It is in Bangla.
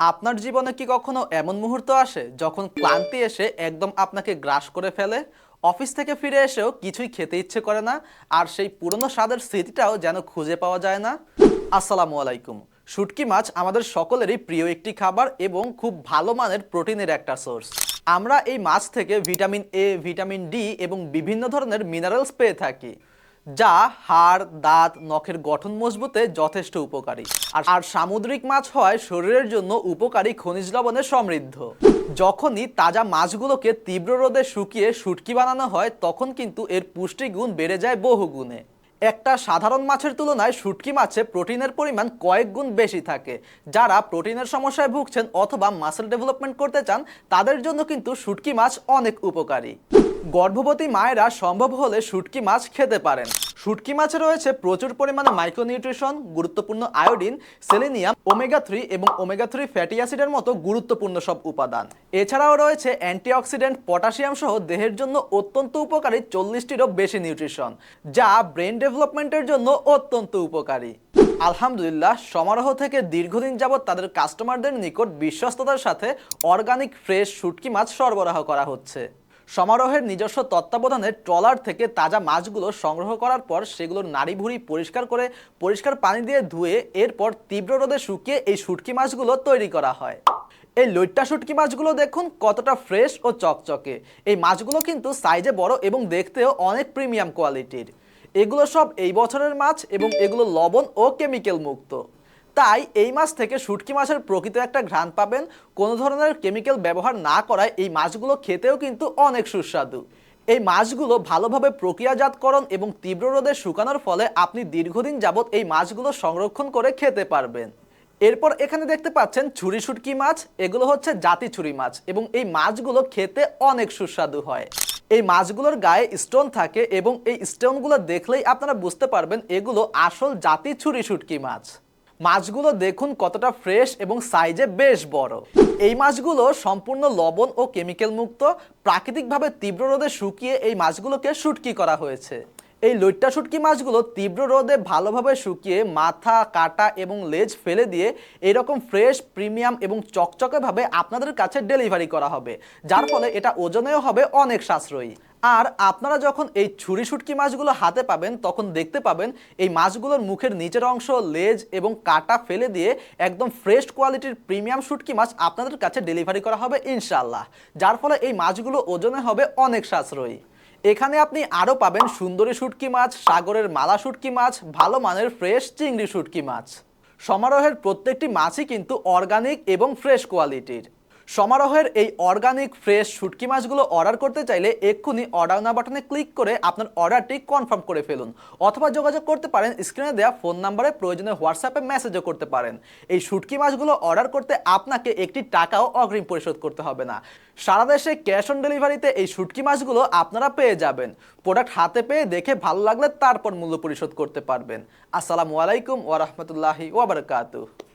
আপনার জীবনে কি কখনো এমন মুহূর্ত আসে যখন ক্লান্তি এসে একদম আপনাকে গ্রাস করে ফেলে? অফিস থেকে ফিরে এসেও কিছুই খেতে ইচ্ছে করে না, আর সেই পুরনো স্বাদের স্মৃতিটাও যেন খুঁজে পাওয়া যায় না। আসসালামু আলাইকুম। শুটকি মাছ আমাদের সকলেরই প্রিয় একটি খাবার এবং খুব ভালো মানের প্রোটিনের একটা সোর্স। আমরা এই মাছ থেকে ভিটামিন এ, ভিটামিন ডি এবং বিভিন্ন ধরনের মিনারেলস পেয়ে থাকি। যা হাড়, দাঁত, নখের গঠন মজবুতে যথেষ্ট উপকারী। আর আর সামুদ্রিক মাছ হয় শরীরের জন্য উপকারী খনিজ লবণে সমৃদ্ধ। যখনই তাজা মাছগুলোকে তীব্র রোদে শুকিয়ে শুটকি বানানো হয়, তখন কিন্তু এর পুষ্টিগুণ বেড়ে যায় বহু গুণে একটা সাধারণ মাছের তুলনায় শুটকি মাছে প্রোটিনের পরিমাণ কয়েক গুণ বেশি থাকে। যারা প্রোটিনের সমস্যায় ভুগছেন অথবা মাসেল ডেভেলপমেন্ট করতে চান, তাদের জন্য কিন্তু শুটকি মাছ অনেক উপকারী। গর্ভবতী মায়েরা সম্ভব হলে শুটকি মাছ খেতে পারেন। শুটকি মাছে রয়েছে প্রচুর পরিমাণে মাইক্রোনিউট্রিশন গুরুত্বপূর্ণ আয়োডিন সেলেনিয়াম ওমেগা থ্রি এবং ওমেগা থ্রি ফ্যাটি অ্যাসিডের মতো গুরুত্বপূর্ণ সব উপাদান। এছাড়াও রয়েছে অ্যান্টিঅক্সিডেন্ট পটাশিয়াম সহ দেহের জন্য অত্যন্ত উপকারী চল্লিশটিরও বেশি নিউট্রিশন যা ব্রেন ডেভেলপমেন্টের জন্য অত্যন্ত উপকারী। আলহামদুলিল্লাহ, সমারোহ থেকে দীর্ঘদিন যাবৎ তাদের কাস্টমারদের নিকট বিশ্বস্ততার সাথে অর্গানিক ফ্রেশ শুটকি মাছ সরবরাহ করা হচ্ছে। সমারোহের নিজস্ব তত্ত্বাবধানে ট্রলার থেকে তাজা মাছগুলো সংগ্রহ করার পর সেগুলোর নাড়ি ভুড়ি পরিষ্কার করে পরিষ্কার পানি দিয়ে ধুয়ে এরপর তীব্র রোদে শুকিয়ে এই শুটকি মাছগুলো তৈরি করা হয়। এই লইট্টা শুটকি মাছগুলো দেখুন কতটা ফ্রেশ ও চকচকে। এই মাছগুলো কিন্তু সাইজে বড় এবং দেখতেও অনেক প্রিমিয়াম কোয়ালিটির। এগুলো সব এই বছরের মাছ এবং এগুলো লবণ ও কেমিক্যাল মুক্ত। তাই এই মাছ থেকে শুটকি মাছের প্রকৃত একটা ঘ্রাণ পাবেন। কোনো ধরনের কেমিক্যাল ব্যবহার না করায় এই মাছগুলো খেতেও কিন্তু অনেক সুস্বাদু। এই মাছগুলো ভালোভাবে প্রক্রিয়াজাতকরণ এবং তীব্র রোদে শুকানোর ফলে আপনি দীর্ঘদিন যাবৎ এই মাছগুলো সংরক্ষণ করে খেতে পারবেন। এরপর এখানে দেখতে পাচ্ছেন ছুরি শুটকি মাছ, এগুলো হচ্ছে জাতি ছুরি মাছ এবং এই মাছগুলো খেতে অনেক সুস্বাদু হয়। এই মাছগুলোর গায়ে স্টোন থাকে এবং এই স্টোনগুলো দেখলেই আপনারা বুঝতে পারবেন এগুলো আসল জাতি ছুরি শুটকি মাছ। মাছগুলো দেখুন কতটা ফ্রেশ এবং সাইজে বেশ বড়। এই মাছগুলো সম্পূর্ণ লবণ ও কেমিক্যাল মুক্ত, প্রাকৃতিকভাবে তীব্র রোদে শুকিয়ে এই মাছগুলোকে শুটকি করা হয়েছে। এই লইট্টা শুটকি মাছগুলো তীব্র রোদে ভালোভাবে শুকিয়ে মাথা, কাটা এবং লেজ ফেলে দিয়ে এরকম ফ্রেশ, প্রিমিয়াম এবং চকচকেভাবে আপনাদের কাছে ডেলিভারি করা হবে। যার ফলে এটা ওজনেও হবে অনেক সাশ্রয়ী। আর আপনারা যখন এই ছুরি শুটকি মাছগুলো হাতে পাবেন, তখন দেখতে পাবেন এই মাছগুলোর মুখের নিচের অংশ, লেজ এবং কাটা ফেলে দিয়ে একদম ফ্রেশ কোয়ালিটির প্রিমিয়াম শুটকি মাছ আপনাদের কাছে ডেলিভারি করা হবে ইনশাল্লাহ যার ফলে এই মাছগুলো ওজনে হবে অনেক সাশ্রয়ী। এখানে আপনি আরও পাবেন সুন্দরী শুটকি মাছ, সাগরের মালা শুটকি মাছ, ভালো মানের ফ্রেশ চিংড়ি শুটকি মাছ। সমারোহের প্রত্যেকটি মাছই কিন্তু অর্গানিক এবং ফ্রেশ কোয়ালিটির সমারোহের এই অর্গানিক ফ্রেশ শুটকি মাছগুলো অর্ডার করতে চাইলে এক্ষুনি অর্ডার না বাটনে ক্লিক করে আপনার অর্ডারটি কনফার্ম করে ফেলুন। অথবা যোগাযোগ করতে পারেন স্ক্রিনে দেওয়া ফোন নাম্বারে প্রয়োজনে হোয়াটসঅ্যাপে মেসেজও করতে পারেন। এই শুটকি মাছগুলো অর্ডার করতে আপনাকে একটি টাকাও অগ্রিম পরিশোধ করতে হবে না। সারা দেশে ক্যাশ অন ডেলিভারিতে এই শুটকি মাছগুলো আপনারা পেয়ে যাবেন। প্রোডাক্ট হাতে পেয়ে দেখে ভালো লাগলে তারপর মূল্য পরিশোধ করতে পারবেন। আসসালামু আলাইকুম ওয়া রাহমাতুল্লাহি ওয়া বারাকাতুহু।